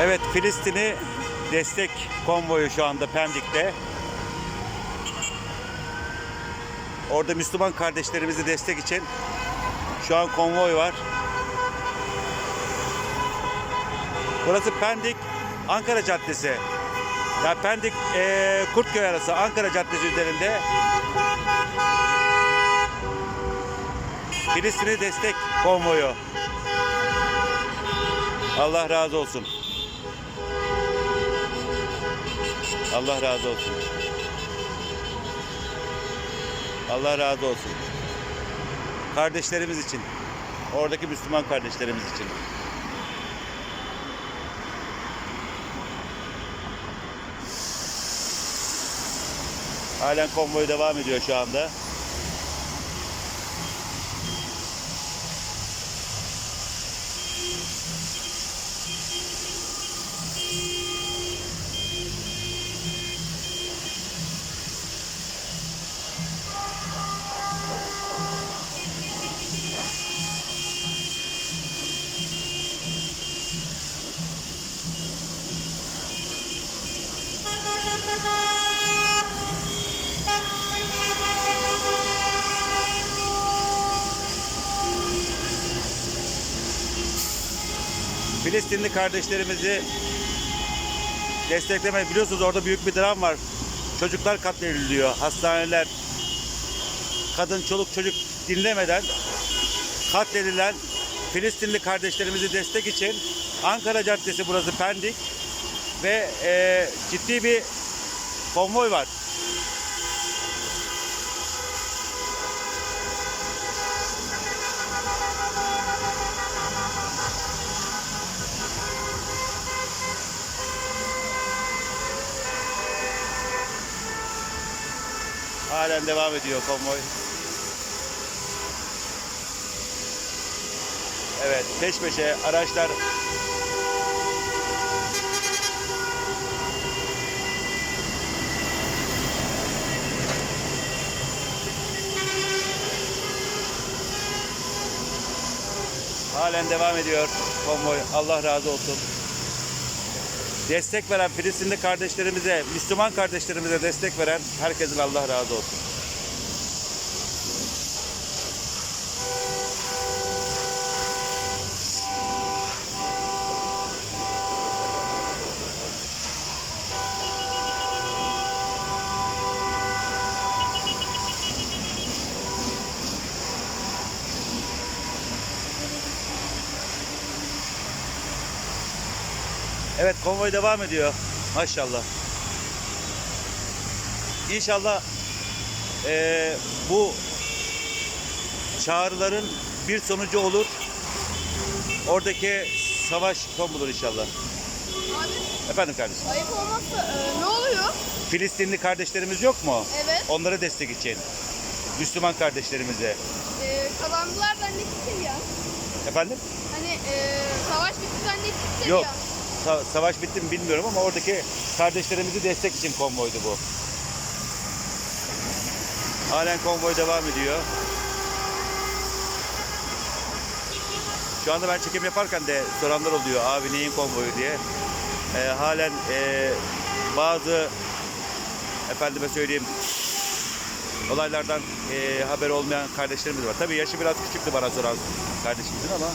Evet Filistin'i destek konvoyu şu anda Pendik'te. Orada Müslüman kardeşlerimizi destek için şu an konvoy var. Burası Pendik Ankara Caddesi. Yani Pendik eee Kurtköy arası Ankara Caddesi üzerinde Filistin'i destek konvoyu. Allah razı olsun. Allah razı olsun. Allah razı olsun. Kardeşlerimiz için. Oradaki Müslüman kardeşlerimiz için. Halen konvoy devam ediyor şu anda. Filistinli kardeşlerimizi desteklemeyi biliyorsunuz orada büyük bir dram var. Çocuklar katlediliyor. Hastaneler kadın çoluk çocuk dinlemeden katledilen Filistinli kardeşlerimizi destek için Ankara Caddesi burası Pendik ve e, ciddi bir konvoy var. Halen devam ediyor konvoy. Evet, peş peşe araçlar halen devam ediyor konvoy. Allah razı olsun. Destek veren Filistinli kardeşlerimize, Müslüman kardeşlerimize destek veren herkesin Allah razı olsun. Evet konvoy devam ediyor. Maşallah. İnşallah eee, bu çağrıların bir sonucu olur. Oradaki savaş son bulur inşallah. Abi Efendim kardeşim. ayıp olmazsa e, ne oluyor? Filistinli kardeşlerimiz yok mu? Evet. Onlara destek için. Müslüman kardeşlerimize. E, kazandılar zannettik ya. Efendim? Hani e, savaş bitti zannettik Yok. ya. Sa- savaş bitti mi bilmiyorum ama oradaki kardeşlerimizi destek için konvoydu bu. Halen konvoy devam ediyor. Şu anda ben çekim yaparken de soranlar oluyor abi neyin konvoyu diye. Ee, halen e, bazı efendime söyleyeyim olaylardan e, haber olmayan kardeşlerimiz var. Tabii yaşı biraz küçüktü bana soran kardeşimizin ama